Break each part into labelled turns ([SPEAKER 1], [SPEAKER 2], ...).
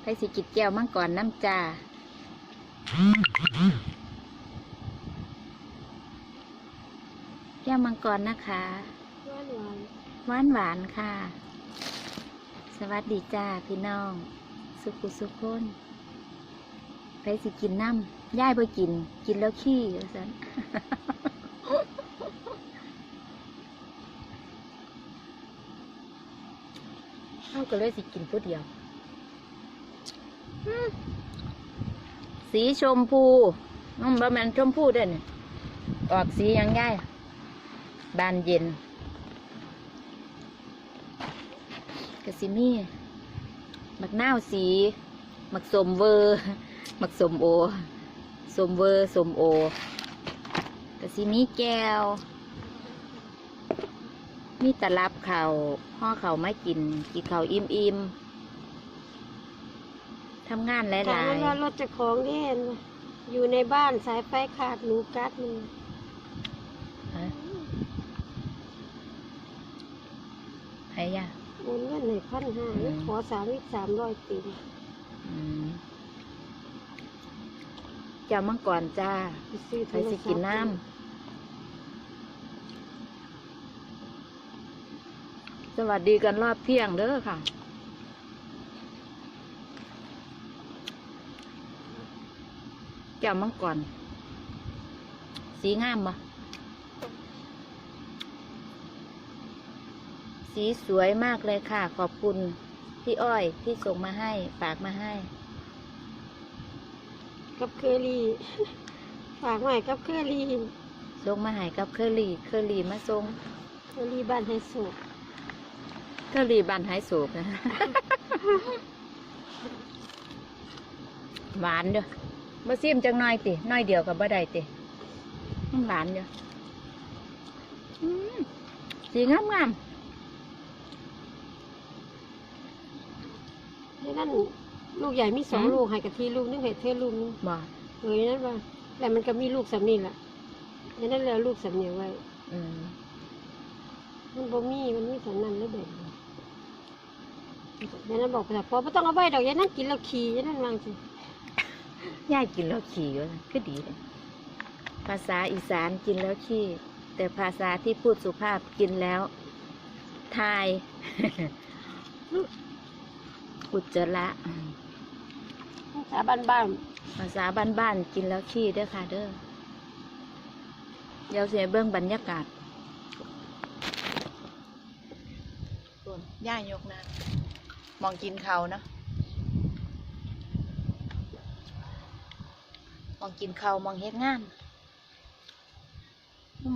[SPEAKER 1] ไปสิกิดแก้วมังก่อนน้ำจาแก้วมังกรนะคะ
[SPEAKER 2] หวานหวาน
[SPEAKER 1] หวานหวานค่ะ สวัสดีจ้าพี่น้อง สุขุสุขคนไปสิกินน้ำย่ายไปกิน กินแล้วขี้ว่าสัน เขา ก็เลยสิกินผู้เดียวอืมสีชมพูน้องบะแมนชมพูเด่นออกสีหยังย่ายบานเย็นกะซิมี่มักนาวสีมักสมเวอร์มักสมโอสมเวอร์สมโอกะซิมีแก้ว มีตะลับเข่าวห่อเข่าวไม่กิน กินเข่าวอิ่มอิ่มๆทำงานหลาย
[SPEAKER 2] แต่เวลารถจะของนี่เห็นไหมอยู่ในบ้านสายไฟขาดหนูกัดมัน
[SPEAKER 1] ๆฮะให้ยา
[SPEAKER 2] โอนเงินให้พันห้า
[SPEAKER 1] อืม
[SPEAKER 2] ขอสามอีกสามร้อยปี
[SPEAKER 1] อืมเจ้ามังกรจ้า
[SPEAKER 2] ไปซื้อโท
[SPEAKER 1] ไป
[SPEAKER 2] รศั
[SPEAKER 1] สิ
[SPEAKER 2] พท์
[SPEAKER 1] กินน้ำ สวัสดีกันรอบเที่ยงเด้อค่ะแก้วมังกรสีงามปะสีสวยมากเลยค่ะ ขอบคุณพี่อ้อยที่ส่งมาให้ฝากมาให้
[SPEAKER 2] กับเคอรี่ฝากไว้กับเคอรี่
[SPEAKER 1] ส่งมาให้กับเคอรี่เคอรี่มาส่ง
[SPEAKER 2] เคอรี่บ้านไฮโซ
[SPEAKER 1] เคอรี่บันไฮโศกนะ หวานเด้อมาซิมจังน้อยติน้อยเดียวกับบ่ได้ติมันหวานเด้ออืมสีงามงาม
[SPEAKER 2] นี่นั่นลูกใหญ่มีสองลูกให้กับที่ลูกนึงให้เธอลูกนึง
[SPEAKER 1] ๆบ่
[SPEAKER 2] เฮ้ยนั่นว่าแต่มันก็มีลูกสำนีแหละนี่นั่นแล้วลูกสำเนียงไว้
[SPEAKER 1] อืม
[SPEAKER 2] มันบ่มีมันมีสันนั้นแล้วเด็ก ยายนั่นบอกแต่พอไม่ต้องเอาไว้ดอกยายนั่นกินแล้วขี่ยายนั่นวางสิ
[SPEAKER 1] ยายกินแล้วขี่อยู่ก็ดีเลยภาษาอีสานกินแล้วขี้ แต่ภาษาที่พูดสุภาพกินแล้ว ทาย อุจจาระ
[SPEAKER 2] สาบ้านบ้าน
[SPEAKER 1] ภาษาบ้านๆกินแล้วขี้เด้อค่ะเด้อเดี๋ยวเสียเบื้องบรรยากาศส่วนย่ายกนะ มองกินเขาวเนาะมองกินเขาวมองเฮ็ดงาน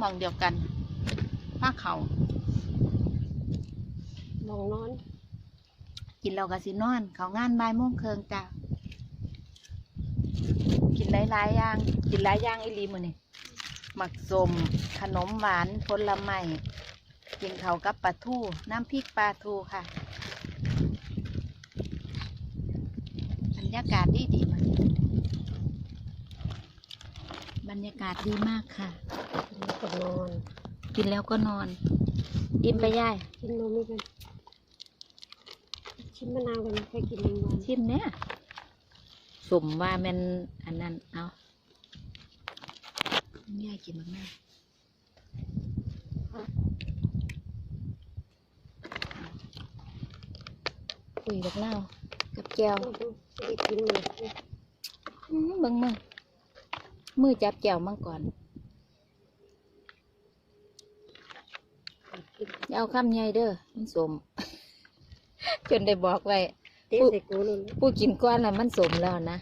[SPEAKER 1] มองเดียวกันผ้าเขาว
[SPEAKER 2] ลองนอน
[SPEAKER 1] กินเราก็สินอน เขางานบ่ายโมงเคิงจ้ะกินหลายๆอย่าง กินหลายอย่างอีหลีมือนี่หมักสมขนมหวานผลไม้กินเขาวกับปลาทู น้ำพริกปลาทูค่ะ บรร ยากาศดีดีๆมันบรรยากาศดีมากค่ะ
[SPEAKER 2] แล้วก็นอน
[SPEAKER 1] กินแล้วก็นอน อิ่มไปย่าย
[SPEAKER 2] กินนมนี่กันชิมมะนาวกันนะเคยกินหนึ่งวัน
[SPEAKER 1] ชิมเนี่ยสมว่าแมันอันนั้นเอาย่ายกินมากแม่คุยกับเล่า กับแก้ว
[SPEAKER 2] จะได้กินเลย
[SPEAKER 1] อื้อเบิ่งมือ มือจับแก้วมังก่อน
[SPEAKER 2] กิน
[SPEAKER 1] อย่าเอาคำใหญ่เด้อมันสม จนได้บอกไว้
[SPEAKER 2] เตะใส่กูเลย
[SPEAKER 1] ผู้กินก้อนน่ะมันสมแล้วนะ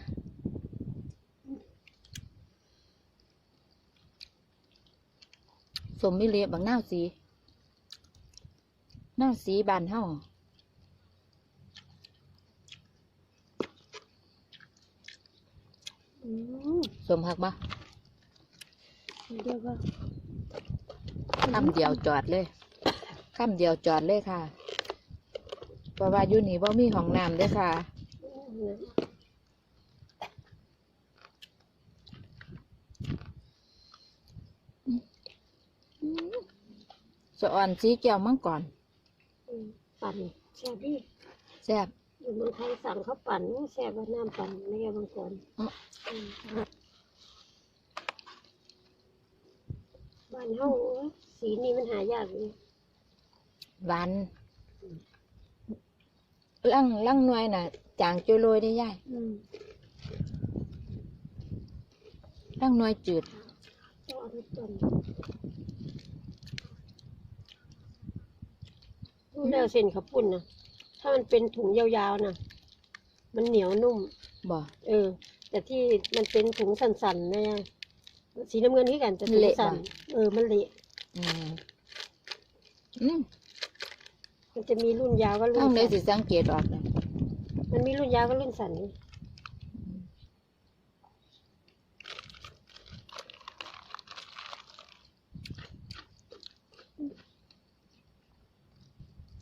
[SPEAKER 1] สมไม่เลียบางหน้าวสีหน้าวสีบานเฮา
[SPEAKER 2] อื ม
[SPEAKER 1] สมหักบ่
[SPEAKER 2] เดี๋ยวก็
[SPEAKER 1] คำเดียวจอดเลยคำเดียวจอดเลยค่ะเพราะว่าอยู่นี่ว่ามีห้องน้ำเด้วยค่ะสะอ่อนสีแก้วมังก่อน
[SPEAKER 2] อืมปั่นแซ่บดิ
[SPEAKER 1] แซ่บ
[SPEAKER 2] อยู่เมืองไทยสั่งเขาปั่นแซ่บว่าน้ำปั่นไม่แก่บางคน
[SPEAKER 1] อ๋อ
[SPEAKER 2] อืมบ้าน เฮาสีนี้มันหายากเลย
[SPEAKER 1] หวานลังลังหน่วยน่ะ จางจุโรยได้ย่าย
[SPEAKER 2] อืม
[SPEAKER 1] ลังหน่วยจืด
[SPEAKER 2] ต้องเอาไปปั่นดูแล้วเส้นข้าวปุ้นนะถ้ามันเป็นถุงยาวๆนะมันเหนียวนุ่ม
[SPEAKER 1] บ่
[SPEAKER 2] เออ แต่ที่มันเป็นถุงสันๆเนี่ยสีน้ำเงินที่กันแต่ถุง
[SPEAKER 1] เละ
[SPEAKER 2] สัน
[SPEAKER 1] ปะ
[SPEAKER 2] เออมันเละ
[SPEAKER 1] อืมอืม
[SPEAKER 2] มันจะมีรุ่นยาวก็รุ่
[SPEAKER 1] ต้อง
[SPEAKER 2] น
[SPEAKER 1] ได้
[SPEAKER 2] สั้น
[SPEAKER 1] สิสังเกตออกเลย
[SPEAKER 2] มันมีรุ่นยาวก็รุ่นสัน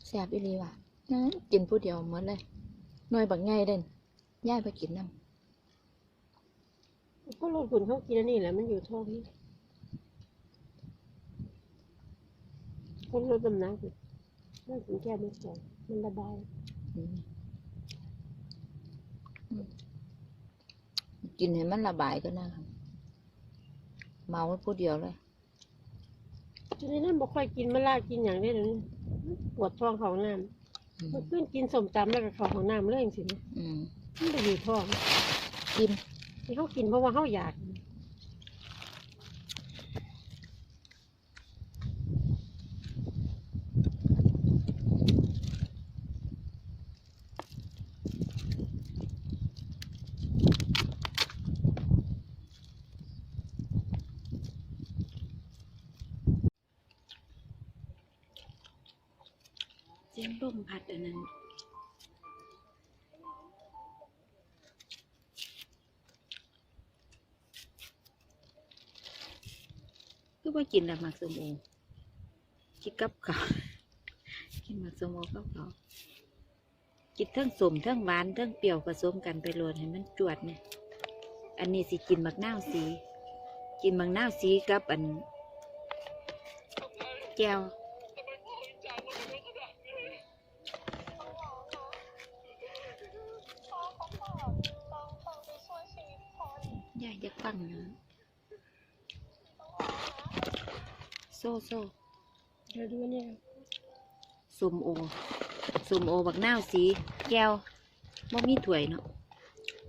[SPEAKER 1] แซ่บอีหลีว่ะนะกินผู้เดียวหมดเลยหน่วยบักใหญ่เด่นย่ายไปกินน้
[SPEAKER 2] ก็ลดขุนเขากินอันนี่แหละมันอยู่ท้องนี่ คนลดน้ำหนักอยู่มันถึงแก้ไม่ใส่มันระบายำ
[SPEAKER 1] อืมอืมกินให้มันระบายก็นะครับเมาผู้เดียวเลย
[SPEAKER 2] จนในนั้นบ่ค่อยกินมะลากินอย่างนี้เดี๋ยวนี้ปวดท้องเขาห้องน้
[SPEAKER 1] อืมำ
[SPEAKER 2] มันขึ้นกินสมตำแล้วก็เขาห้องน้ำเลยจริงๆนะ
[SPEAKER 1] อืม
[SPEAKER 2] มันไปอยู่ท้อง
[SPEAKER 1] กิน
[SPEAKER 2] ที่เขากินเพราะว่าเขาอยาก
[SPEAKER 1] ลมพัดอันนั้นก็ว่ากินแล้วหมักสมโอกินกับเขากินหมักสมโอกับเขากินทั้งสมทั้งหวานทั้งเปรี้ยวผสมกันไปโรยให้มันจวดเนี่ยอันนี้สิกินมักน้าวสี กินมักน้าวสีกับอันแก้ว นะ โซ่โซ่
[SPEAKER 2] เดี๋ยวดูเนี่ย
[SPEAKER 1] สุมโอสุมโอบักนาวสีแก้วบ่มีถ้วยเนาะ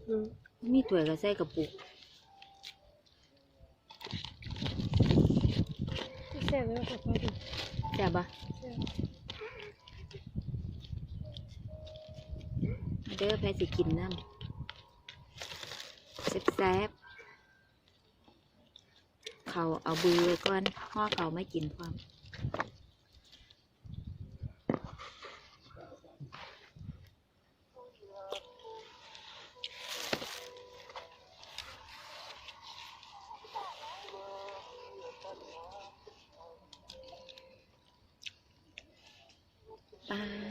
[SPEAKER 2] อืม
[SPEAKER 1] บ่มีถ้วยก็ใส่กระปุก
[SPEAKER 2] แซ่บแล้วก็พอดี
[SPEAKER 1] แซ่บปะ
[SPEAKER 2] แซ่บ
[SPEAKER 1] มาเด้อแพสิกินน้ำแซ่บๆ เขาเอาบือไว้ก่อนห่อเขาไม่กินความปลา